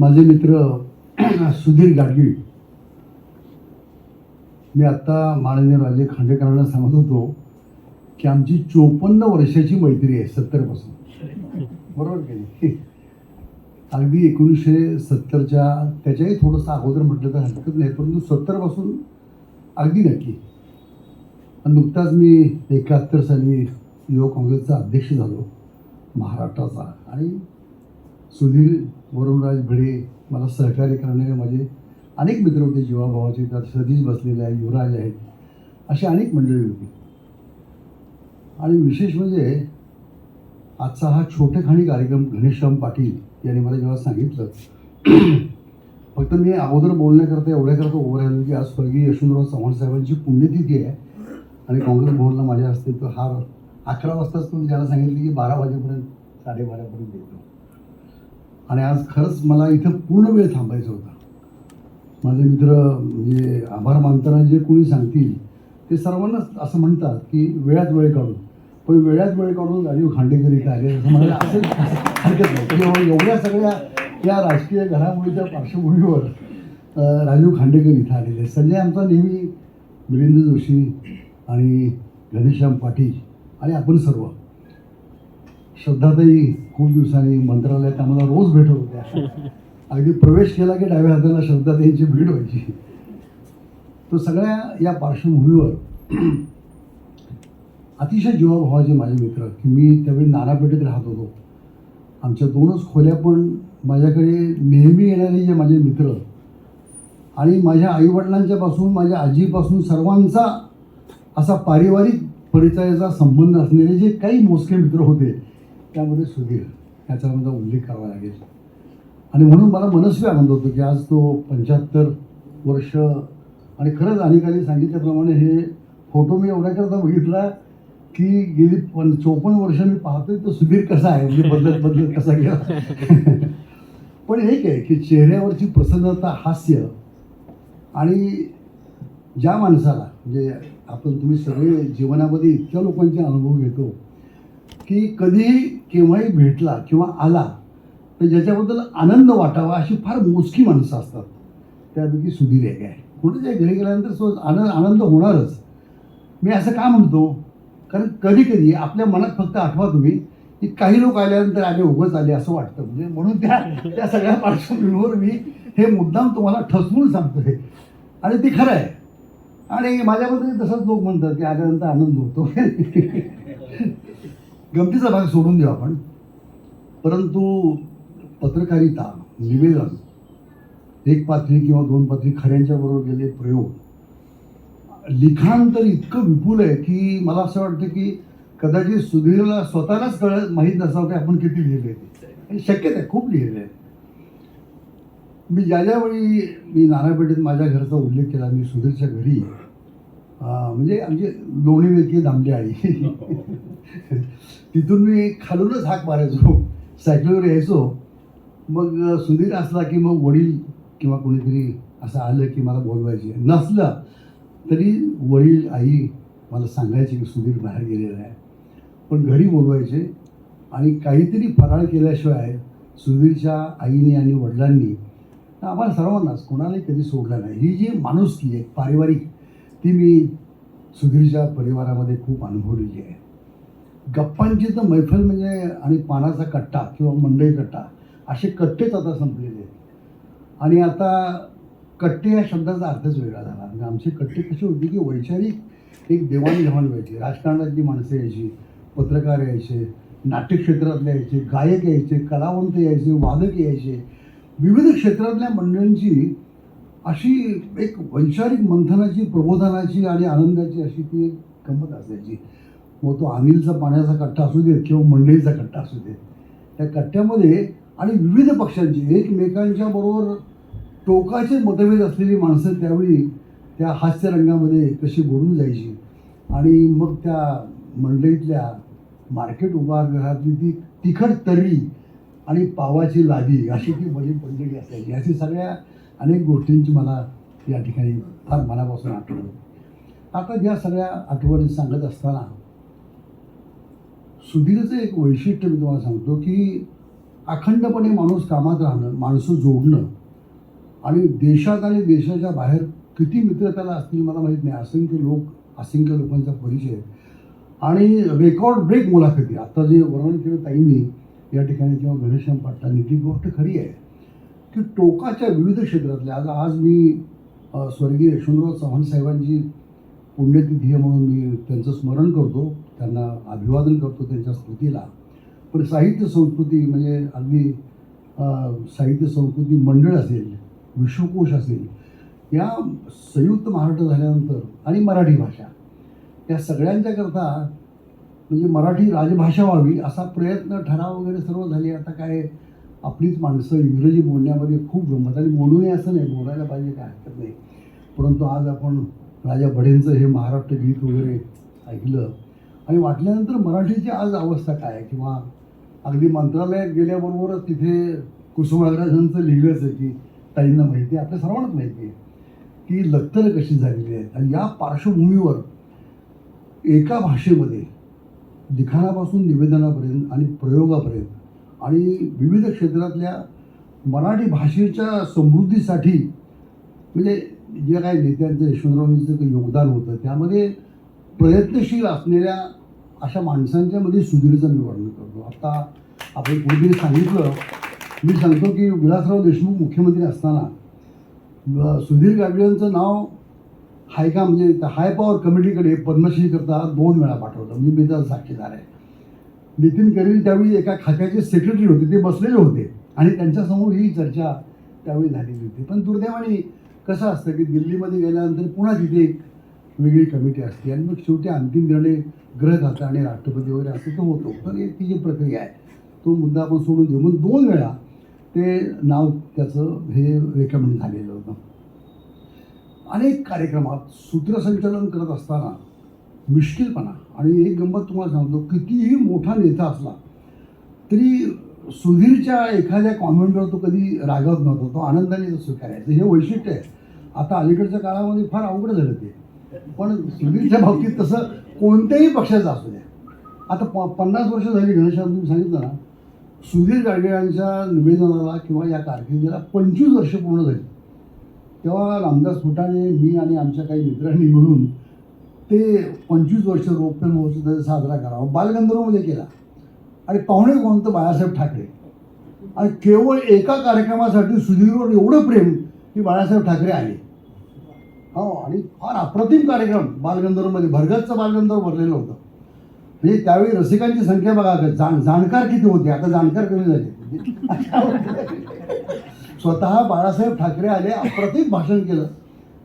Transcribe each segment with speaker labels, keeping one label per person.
Speaker 1: माझे मित्र सुधीर गाडगी मी आत्ता माननीय राजे खांडेकरांना सांगत होतो की आमची चोपन्न वर्षाची मैत्री आहे सत्तरपासून. बरोबर की नाही? अगदी एकोणीसशे सत्तरच्या त्याच्याही थोडंसं अगोदर म्हटलं तर हरकत नाही परंतु सत्तरपासून अगदी नक्की. नुकताच मी एकाहत्तर साली युवक काँग्रेसचा अध्यक्ष झालो महाराष्ट्राचा. आणि सुधीर वरुणराज भिडे मला सहकार्य करणारे माझे अनेक मित्र होते जीवाभावाचे त्यात सदीश बसलेले आहे युवराज आहेत अशी अनेक मंडळी होती. आणि विशेष म्हणजे आजचा हा छोटेखाणी कार्यक्रम घनश्याम पाटील यांनी मला जेव्हा सांगितलं फक्त मी अगोदर बोलण्याकरता एवढ्याकरता उभं राहिलो की आज स्वर्गीय यशवंतराव चव्हाण साहेबांची पुण्यतिथी आहे आणि काँग्रेस भवनला माझ्या हस्ते तो हार अकरा वाजताच तुम्ही ज्याला सांगितलं की बारा वाजेपर्यंत साडेबारापर्यंत येतो. आणि आज खरंच मला इथं पूर्ण वेळ थांबायचं होता. माझे मित्र म्हणजे आभार मानताना जे कोणी सांगतील ते सर्वांनाच असं म्हणतात की वेळात वेळ काढून. पण वेळात वेळ काढून राजीव खांडेकर इथं आले असं म्हणायला असं हरकत नाही. एवढ्या सगळ्या या राजकीय घडामोडीच्या पार्श्वभूमीवर राजीव खांडेकर इथं आलेले संजय आमचा नेहमी मिलिंद जोशी आणि घनश्याम पाटील आणि आपण सर्व. श्रद्धाताई खूप दिवसांनी मंत्रालयात आम्हाला रोज भेटत होत्या. अगदी प्रवेश केला की डाव्या हाताला श्रद्धाताईंची भेट व्हायची. तो सगळ्या या पार्श्वभूमीवर अतिशय जीवाभावाचे माझे मित्र की मी त्यावेळी नानापेठेत राहत होतो. आमच्या दोनच खोल्या पण माझ्याकडे नेहमी येणारे जे माझे मित्र आणि माझ्या आईवडिलांच्या पासून माझ्या आजीपासून सर्वांचा असा पारिवारिक परिचयाचा संबंध असलेले जे काही मोजके मित्र होते त्यामध्ये सुधीर याचा माझा उल्लेख करावा लागेल. आणि म्हणून मला मनस्वी आनंद होतो की आज तो पंच्याहत्तर वर्ष आणि खरंच अनेकांनी सांगितल्याप्रमाणे हे फोटो मी एवढ्याकरता बघितला की गेली पण चोपन्न वर्ष मी पाहतोय तो सुधीर कसा आहे म्हणजे बदलत बदलत कसा गेला. पण एक आहे की चेहऱ्यावरची प्रसन्नता हास्य आणि ज्या माणसाला म्हणजे आपण तुम्ही सगळे जीवनामध्ये इतक्या लोकांचे अनुभव घेतो की कधीही केव्हाही भेटला किंवा आला तर ज्याच्याबद्दल आनंद वाटावा अशी फार मोजकी माणसं असतात. त्यापैकी सुधीर एक आहे. कुठे घरी गेल्यानंतर सो आनंद आनंद होणारच. मी असं का म्हणतो? कारण कधी कधी आपल्या मनात फक्त आठवा तुम्ही की काही लोक आल्यानंतर आले उगच आले असं वाटतं. म्हणजे म्हणून त्या त्या सगळ्या पार्श्वभूमीवर मी हे मुद्दाम तुम्हाला ठसवून सांगतोय. आणि ते खरं आहे. आणि माझ्याबद्दल तसंच लोक म्हणतात की आल्यानंतर आनंद होतो. गमतीचा भाग सोडून देऊ आपण. परंतु पत्रकारिता निवेदन एक पात्री किंवा दोन पात्री खऱ्यांच्या बरोबर गेले प्रयोग लिखाण तर इतकं विपुल आहे की मला असं वाटतं की कदाचित सुधीरला स्वतःलाच कळत माहीत नसावं की आपण किती लिहिले ते. शक्यता आहे खूप लिहिले आहे मी ज्या ज्यावेळी मी नानापेठेत माझ्या घरचा उल्लेख केला मी सुधीरच्या घरी म्हणजे आमची लोणी वेळची दामली आई तिथून मी खालूनच हाक मारायचो. सायकलीवर यायचो. मग सुधीर असला की मग वडील किंवा कोणीतरी असं आलं की मला बोलवायचे. नसलं तरी वडील आई मला सांगायचे की सुधीर बाहेर गेलेला आहे. पण घरी बोलवायचे. आणि काहीतरी फराळ केल्याशिवाय सुधीरच्या आईने आणि वडिलांनी आम्हाला सर्वांनाच कोणालाही कधी सोडलं नाही. ही जी माणुसकी आहे पारिवारिक ती मी सुधीरच्या परिवारामध्ये खूप अनुभवलेली आहे. गप्पांची तर मैफल म्हणजे आणि पानाचा कट्टा किंवा मंडई कट्टा असे कट्टेच आता संपलेले आहेत. आणि आता कट्टे या शब्दाचा अर्थच वेगळा झाला. म्हणजे आमचे कट्टे कसे होते की वैचारिक एक देवाणघेवाण व्हायची. राजकारणातली माणसं यायची पत्रकार यायचे नाट्यक्षेत्रातले यायचे गायक यायचे कलावंत यायचे वादक यायचे. विविध क्षेत्रातल्या मंडळींची अशी एक वैचारिक मंथनाची प्रबोधनाची आणि आनंदाची अशी ती एक गंमत असायची. मग तो अनिलचा पाण्याचा कट्टा असू देत किंवा मंडळीचा कट्टा असू देत त्या कट्ट्यामध्ये आणि विविध पक्षांची एकमेकांच्या बरोबर टोकाचे मतभेद असलेली माणसं त्यावेळी त्या हास्यरंगामध्ये कशी बुडून जायची. आणि मग त्या मंडईतल्या मार्केट उभारगृहातली ती तिखट तरी आणि पावाची लादी अशी ती मजे पडलेली असायची. अशी सगळ्या अनेक गोष्टींची मला या ठिकाणी फार मनापासून आठवण होती. आता ज्या सगळ्या आठवणी सांगत असताना सुधीरचं एक वैशिष्ट्य मी तुम्हाला सांगतो की अखंडपणे माणूस कामात राहणं माणसं जोडणं आणि देशात आणि देशाच्या बाहेर किती मित्र त्याला असतील मला माहीत नाही. असंख्य लोक असंख्य लोकांचा परिचय. आणि रेकॉर्ड ब्रेक मुलाखती. आता जे वर्णन केलं ताईंनी या ठिकाणी किंवा घनश्याम पाटलांनी ती गोष्ट खरी आहे. की टोकाच्या विविध क्षेत्रातल्या आज आज मी स्वर्गीय यशवंतराव चव्हाण साहेबांची पुण्यतिथी आहे म्हणून मी त्यांचं स्मरण करतो. त्यांना अभिवादन करतो त्यांच्या स्मृतीला पण साहित्य संस्कृती म्हणजे अगदी साहित्य संस्कृती मंडळ असेल विश्वकोश असेल या संयुक्त महाराष्ट्र झाल्यानंतर आणि मराठी भाषा या सगळ्यांच्याकरता म्हणजे मराठी राजभाषा व्हावी असा प्रयत्न ठराव वगैरे सर्व झाले. आता काय आपलीच माणसं इंग्रजी बोलण्यामध्ये खूप गंमत आणि बोलू नये असं नाही बोलायला पाहिजे काय हरकत नाही. परंतु आज आपण राजा भडेंचं हे महाराष्ट्र गीत वगैरे ऐकलं आणि वाटल्यानंतर मराठीची आज अवस्था काय? आहे किंवा अगदी मंत्रालयात गेल्याबरोबरच तिथे कुसुमाग्रजांचं लिहिलंच आहे की ताईंना माहिती आहे आपल्या सर्वांनाच माहिती आहे की लक्तरं कशी झालेली आहेत. आणि या पार्श्वभूमीवर एका भाषेमध्ये लिखाणापासून निवेदनापर्यंत आणि प्रयोगापर्यंत आणि विविध क्षेत्रातल्या मराठी भाषेच्या समृद्धीसाठी म्हणजे जे काही नेत्यांचं यशवंतरावांचं काही योगदान होतं त्यामध्ये प्रयत्नशील असलेल्या अशा माणसांच्यामध्ये सुधीरचं मी वर्णन करतो. आता आपण कोणीतरी सांगितलं मी सांगतो की विलासराव देशमुख मुख्यमंत्री असताना सुधीर गाडगेंचं नाव हायका म्हणजे हाय पॉवर कमिटीकडे पद्मश्रीकरता दोन वेळा पाठवलं. म्हणजे मी त्याचा साक्षीदार आहे. नितीन करील त्यावेळी एका खात्याचे सेक्रेटरी होते ते बसलेले होते. आणि त्यांच्यासमोर ही चर्चा त्यावेळी झालेली होती. पण दुर्दैवाने कसं असतं की दिल्लीमध्ये गेल्यानंतर पुन्हा तिथे एक वेगळी कमिटी असते. आणि मग शेवटी अंतिम निर्णय ग्रह खातं आणि राष्ट्रपती वगैरे असं तो होतो. तर एक ती जी प्रक्रिया आहे तो मुद्दा आपण सोडून देऊ. मग दोन वेळा ते नाव त्याचं हे रेकमेंड झालेलं होतं. अनेक कार्यक्रमात सूत्रसंचालन करत असताना मिश्किलपणा. आणि एक गंमत तुम्हाला सांगतो कितीही मोठा नेता असला तरी सुधीरच्या एखाद्या कॉमेंटवर तो कधी रागवत नव्हता. तो आनंदाने तो स्वीकारायचं. हे वैशिष्ट्य आहे. आता अलीकडच्या काळामध्ये फार अवघड झालं ते. पण सुधीरच्या बाबतीत तसं कोणत्याही पक्षाचं असू द्या. आता प पन्नास वर्ष झाली घनश्याम तुम्ही सांगितलं ना सुधीर गाडगे यांच्या निवेदनाला किंवा या कारकिर्दीला पंचवीस वर्ष पूर्ण झाली. तेव्हा रामदास फुटाणे मी आणि आमच्या काही मित्रांनी मिळून ते पंचवीस वर्ष रौप्य महोत्सव साजरा करावा. बालगंधर्वमध्ये केला. आणि पाहुणे कोणतं? बाळासाहेब ठाकरे. आणि केवळ एका कार्यक्रमासाठी सुधीरवर एवढं प्रेम की बाळासाहेब ठाकरे आले हो आणि फार अप्रतिम कार्यक्रम बालगंधर्वमध्ये. भरगतचं बालगंधर्व भरलेलं होतं. म्हणजे त्यावेळी रसिकांची संख्या बघा जाण जाणकार किती होते? आता जाणकार कमी झाले. स्वतः बाळासाहेब ठाकरे आले अप्रतिम भाषण केलं.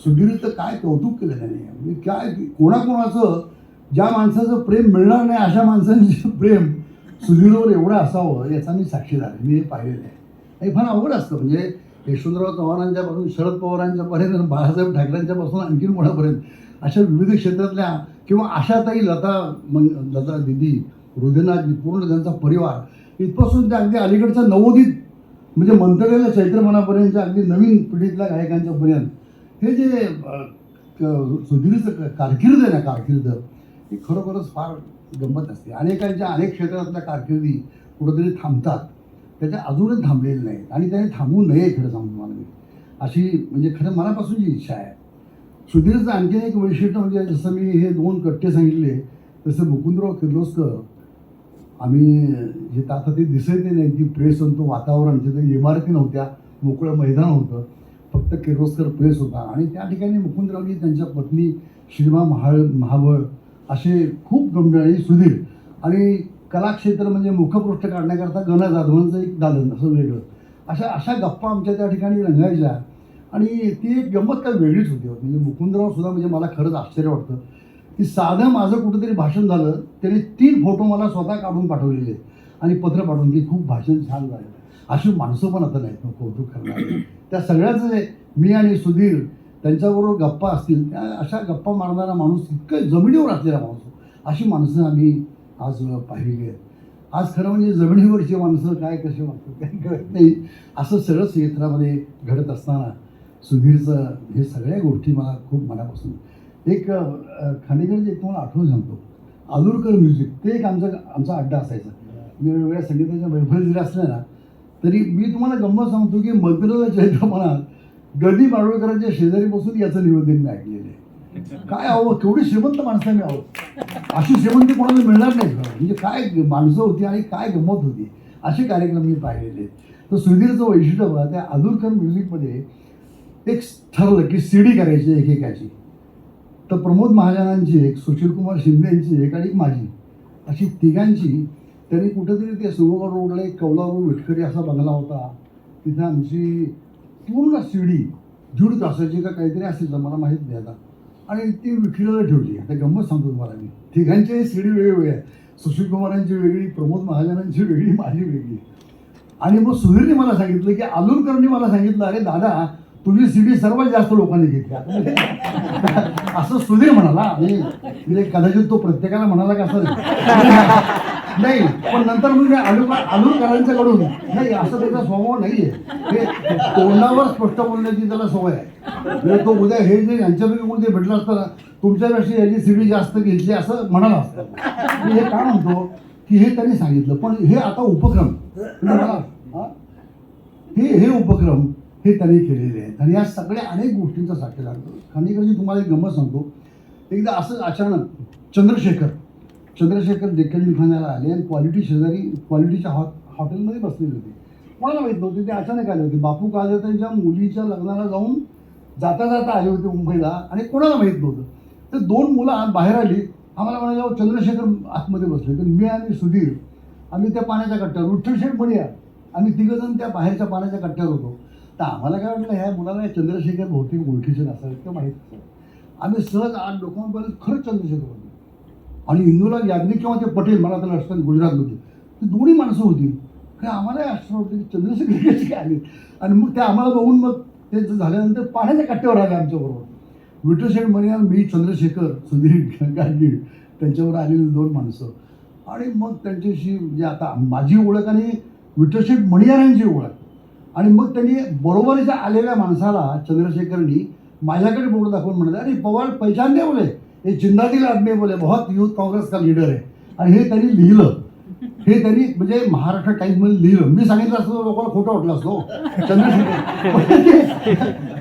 Speaker 1: सुधीरचं काय कौतुक केलं त्याने म्हणजे काय कोणाकोणाचं ज्या माणसाचं प्रेम मिळणार नाही अशा माणसांचं प्रेम सुधीरवर एवढं असावं याचा मी साक्षीदार आहे मी हे पाहिलेलं आहे. हे फार अवघड असतं. म्हणजे यशवंतराव चव्हाणांच्यापासून शरद पवारांच्यापर्यंत बाळासाहेब ठाकरेंच्यापासून आणखीन कोणापर्यंत अशा विविध क्षेत्रातल्या किंवा आशाताई लता मन लता दिदी हृदयनाथजी पूर्ण त्यांचा परिवार इथपासून ते अगदी अलीकडच्या नवोदित म्हणजे मंतव्याला चैत्रमनापर्यंतच्या अगदी नवीन पिढीतल्या गायकांच्यापर्यंत हे जे क- सुधीरचं क- आहे ना कारकिर्द ही खरोखरच फार गंमत असते. अनेकांच्या अनेक क्षेत्रातल्या कारकिर्दी कुठंतरी थांबतात. त्याच्या अजूनही थांबलेले नाहीत आणि त्याने थांबू नये खरं सांगतो मला मी. अशी म्हणजे खरं मनापासूनची इच्छा आहे. सुधीरचं आणखी एक वैशिष्ट्य म्हणजे जसं मी हे दोन कट्टे सांगितले तसं मुकुंदराव किर्लोस्कर आम्ही जे आता ते दिसत नाही ती प्रेस आणि तो वातावरण तिथे इमारती नव्हत्या मोकळं मैदान होतं फक्त किर्लोस्कर प्रेस होता. आणि त्या ठिकाणी मुकुंदरावनी त्यांच्या पत्नी श्रीमा महाळ महाबळ असे खूप गंभीर आणि सुधीर आणि कलाक्षेत्र म्हणजे मुखपृष्ठ काढण्याकरता गणा जाधवांचं एक दालन असं वेगळं. अशा अशा गप्पा आमच्या त्या ठिकाणी रंगायच्या. आणि ती एक गंमत काय वेगळीच होती. म्हणजे मुकुंदराव सुद्धा म्हणजे मला खरंच आश्चर्य वाटतं. की साधं माझं कुठंतरी भाषण झालं त्याने तीन फोटो मला स्वतः काढून पाठवलेले. आहेत आणि पत्र पाठवून की खूप भाषण छान झालं अशी माणसं पण आता नाहीत कौतुक करणार. त्या सगळ्याच मी आणि सुधीर त्यांच्याबरोबर गप्पा असतील त्या अशा गप्पा मारणारा माणूस इतकं जमिनीवर असलेला माणूस अशी माणसं आम्ही आज पाहिली आहेत. आज खरं म्हणजे जमिनीवरची माणसं काय कसे वागतात काही कळत नाही. असं सगळं क्षेत्रामध्ये घडत असताना सुधीरचं हे सगळ्या गोष्टी मला खूप मनापासून. एक अ, एक तुम्हाला आठवण सांगतो. आलूरकर म्युझिक ते एक आमचा आमचा अड्डा असायचा. वेगवेगळ्या संगीताच्या वैभव जरी असल्या ना तरी मी तुम्हाला गंमत सांगतो की मद्राला चैत्रपणात गदी माडवळकरांच्या शेजारी बसून याचं निवेदन मी ऐकलेलं आहे. काय अहो केवढी श्रीमंत माणसं मी आहो. अशी श्रीमंती कोणाला मिळणार नाही म्हणजे काय माणसं होती आणि काय गंमत होती असे कार्यक्रम मी पाहिलेले आहेत. तर सुधीरचं वैशिष्ट्य बघा त्या अदुलकर म्युझिकमध्ये एक ठरलं की सी डी करायची एकेकाची. तर प्रमोद महाजनांची एक सुशीलकुमार शिंदेची एक आणि माझी. अशी तिघांची त्यांनी कुठेतरी ते सुमोगड रोडला एक कौलारू विटकरी असा बंगला होता. तिथं आमची पूर्ण शिडी दीड तासाची का काहीतरी असेल तर मला माहीत नाही आता. आणि ती विखिरीला ठेवली. आता गंमत सांगतो तुम्हाला मी. तिघांची शिडी डी आहे. सुशील कुमारांची वेगळी प्रमोद महाजनांची वेगळी माझी वेगळी. आणि मग सुधीरने मला सांगितलं की आलूरकरने मला सांगितलं अरे दादा तुझी सीडी सर्वात जास्त लोकांनी घेतली. असं सुधीर म्हणाला. म्हणजे म्हणजे कदाचित तो प्रत्येकाला म्हणाला का असं? नाही. नाही पण नंतर मी आलू आलूरकरांच्याकडून नाही असं त्याचा स्वभाव नाहीये. हे तोंडावर स्पष्ट बोलण्याची त्याला सवय आहे. म्हणजे तो उद्या हे जे यांच्यापैकी कोणते भेटलं असतं ना तुमच्यापेक्षा याची सीडी जास्त घेतली असं म्हणाला असतं. मी हे काय म्हणतो की हे त्यांनी सांगितलं पण हे आता उपक्रम. म्हणजे मला हे? हे उपक्रम हे त्यांनी केलेले आहेत. आणि या सगळ्या अनेक गोष्टींचा साक्ष लागतो. खानेकरची तुम्हाला एक गंमत सांगतो. एकदा असं अचानक चंद्रशेखर चंद्रशेखर डेक्कन लिखाण्याला आले आणि क्वालिटी शेजारी क्वालिटीच्या हॉ हॉटेलमध्ये बसलेले होते. कोणाला माहीत नव्हते ते अचानक आले होते. बापू काळे त्यांच्या मुलीच्या लग्नाला जाऊन जाता जाता आले होते मुंबईला आणि कोणाला माहीत नव्हतं. तर दोन मुलं बाहेर आली. आम्हाला म्हणाले चंद्रशेखर आतमध्ये बसले तर मी आणि सुधीर आम्ही त्या पाण्याच्या कट्ट्यावर विठ्ठल म्हणूया आम्ही तिघंजण त्या बाहेरच्या पाण्याच्या कट्ट्यावर होतो. तर आम्हाला काय वाटलं ह्या मुलाला चंद्रशेखर बहुतेक ओळखीचे नसावे किंवा माहीत नसतं आम्ही सहज आठ लोकांपर्यंत खरंच चंद्रशेखर होतो. आणि इंदूला याज्ञिक किंवा ते पटेल मला त्याला असतात गुजरातमध्ये. ती दोन्ही माणसं होती. काय आम्हालाही आश्चर्य होते की चंद्रशेखर कसे काय आले? आणि मग ते आम्हाला बघून मग ते झाल्यानंतर पाण्याच्या कट्ट्यावर आले आमच्याबरोबर विठ्ठलशेठ मनियाल मी चंद्रशेखर सुधीर गाडगी त्यांच्यावर आलेली दोन माणसं. आणि मग त्यांच्याशी म्हणजे आता माझी ओळख आणि विठ्ठलशेठ मणियारांची ओळख. आणि मग त्यांनी बरोबरीच्या आलेल्या माणसाला चंद्रशेखरनी माझ्याकडे बोट दाखवून म्हणाले अरे पवार पैशान देवले हे जिंदादिल आदमी बोले बहुत युथ काँग्रेसचा लीडर आहे. आणि हे त्यांनी लिहिलं. हे त्यांनी म्हणजे महाराष्ट्र टाईम्समध्ये लिहिलं. मी सांगितलं असतो लोकांना खोटं वाटलं असतो हो. चंद्रशेखर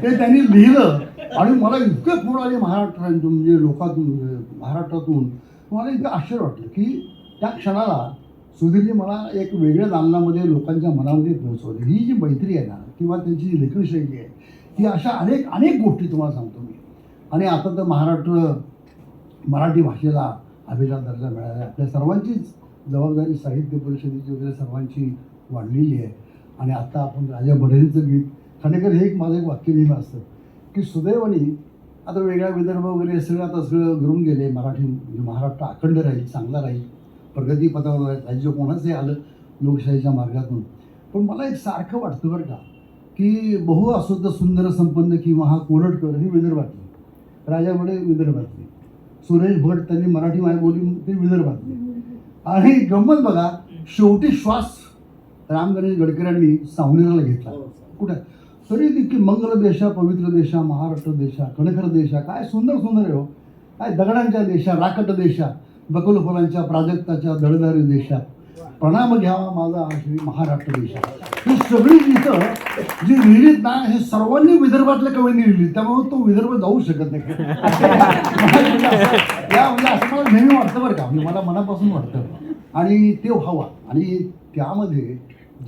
Speaker 1: ते त्यांनी लिहिलं. आणि मला इतकं फोन आले महाराष्ट्रातून म्हणजे लोकातून महाराष्ट्रातून. मला इतकं आश्चर्य वाटलं की त्या क्षणाला सुधीरजी मला एक वेगळ्या दालनामध्ये लोकांच्या मनामध्ये पोहोचवली. ही जी मैत्री आहे ना किंवा त्यांची जी लेखनशैली आहे ही अशा अनेक अनेक गोष्टी तुम्हाला सांगतो मी. आणि आता तर महाराष्ट्र मराठी भाषेला अभिजात दर्जा मिळाला आहे. आपल्या सर्वांचीच जबाबदारी साहित्य परिषदेची वगैरे सर्वांची वाढलेली आहे. आणि आता आपण राजा बढेरीचं गीत खांडेकर हे एक माझं एक वाक्य नेहमी असतं की सुदैवाने आता वेगळा विदर्भ वगैरे सगळं आता सगळं घरून गेले. मराठी म्हणजे महाराष्ट्र अखंड राहील चांगला राहील. प्रगतीपथावर राहील. राज्य कोणाचंही आलं लोकशाहीच्या मार्गातून. पण मला एक सारखं वाटतं बरं का की बहु असुद्ध सुंदर संपन्न किंवा हा कोरटकर ही विदर्भातली. राजा बडे विदर्भातली. सुरेश भट त्यांनी मराठी मायबोली ते विदर्भातले. आणि गंमत बघा शेवटी श्वास राम गणेश गडकऱ्यांनी सावनेराला घेतला. कुठे? तरी तितकी मंगल देशा पवित्र देशा महाराष्ट्र देशा कणखर देशा काय सुंदर सुंदर आहे हो. काय दगडांच्या देशा राकट देशा बकुल फुलांच्या प्राजक्ताच्या दळदारी देशा. प्रणाम घ्यावा माझा हा महाराष्ट्र देश. ही सगळी गीतं जी लिहिलीत ना हे सर्वांनी विदर्भातल्या कवींनी लिहिली त्यामुळे तो विदर्भ जाऊ शकत नाही. या म्हणजे असं मला नेहमी वाटतं बरं का. म्हणजे मला मनापासून वाटतं. आणि ते व्हावा. आणि त्यामध्ये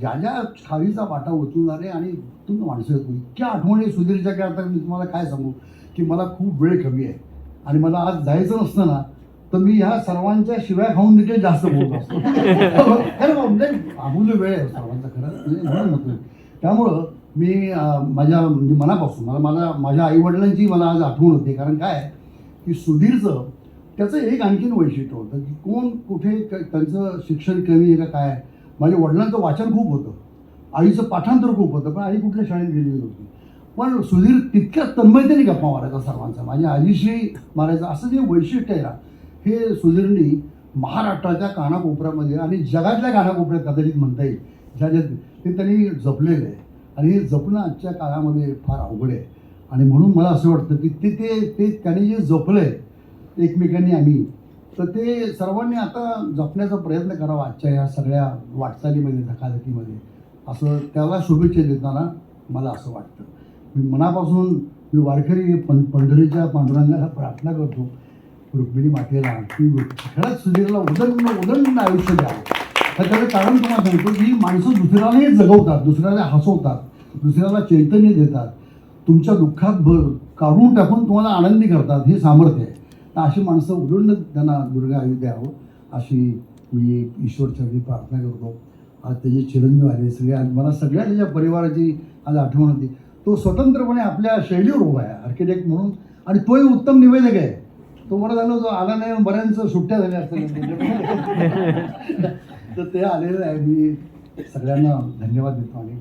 Speaker 1: ज्या ज्या खावीचा वाटा उचलणारे आणि तुम्ही माणसं येतो इतक्या आठवणी सुधीरच्या काय आता मी तुम्हाला काय सांगू की मला खूप वेळ कमी आहे. आणि मला आज जायचं नसतं ना तर मी ह्या सर्वांच्या शिव्या खाऊन देखील जास्त बोलत असतो. खरं म्हणजे वेळ आहे सर्वांचा खरं म्हणून. त्यामुळं मी माझ्या म्हणजे मनापासून मला मला माझ्या आईवडिलांची मला आज आठवण होते. कारण काय? की सुधीरचं त्याचं एक आणखीन वैशिष्ट्य होतं की कोण कुठे त्यांचं शिक्षण कमी आहे का काय? आहे. माझ्या वडिलांचं वाचन खूप होतं. आईचं पाठांतर खूप होतं पण आई कुठल्या शाळेत गेलेली नव्हती. पण सुधीर तितक्याच तन्मयतेने गप्पा मारायचा सर्वांचा. माझ्या आजीशी मारायचा असं जे वैशिष्ट्य आहे ना हे सुधीरनी महाराष्ट्राच्या कानाकोपऱ्यामध्ये आणि जगातल्या कानाकोपऱ्यात कदाचित म्हणता येईल. ज्या ज्या ते त्यांनी जपलेलं आहे. आणि हे जपणं आजच्या काळामध्ये फार अवघड आहे. आणि म्हणून मला असं वाटतं की ते ते ते त्यांनी जे जपलं आहे एकमेकांनी आम्ही तर ते सर्वांनी आता जपण्याचा प्रयत्न करावा आजच्या या सगळ्या वाटचालीमध्ये धकाधकीमध्ये. असं त्याला शुभेच्छा देताना मला असं वाटतं. मी मनापासून मी वारकरी पं पंढरीच्या पांडुरंगाला प्रार्थना करतो. रुक्मिणी मातेला की खरंच सुधीरला उदंड उदंड आयुष्य द्यावं. तर त्याचं कारण तुम्हाला सांगतो की माणसं दुसऱ्यालाही जगवतात दुसऱ्याला हसवतात दुसऱ्याला चैतन्य देतात. तुमच्या दुःखात भर काढून टाकून तुम्हाला आनंदी करतात हे सामर्थ्य आहे. तर अशी माणसं उदंड त्यांना दुर्गा आयु द्यावं अशी मी ईश्वरचरणी प्रार्थना करतो. आज त्याचे चिरंजीव आले सगळे आज मला सगळ्या त्याच्या परिवाराची आज आठवण होती. तो स्वतंत्रपणे आपल्या शैलीवर उभा आहे आर्किटेक्ट म्हणून. आणि तोही उत्तम निवेदक आहे. तो बरं झालं जो आला नाही बऱ्यांच सुट्ट्या झाल्या असतील. तर ते आलेलं आहे. मी सगळ्यांना धन्यवाद देतो आणि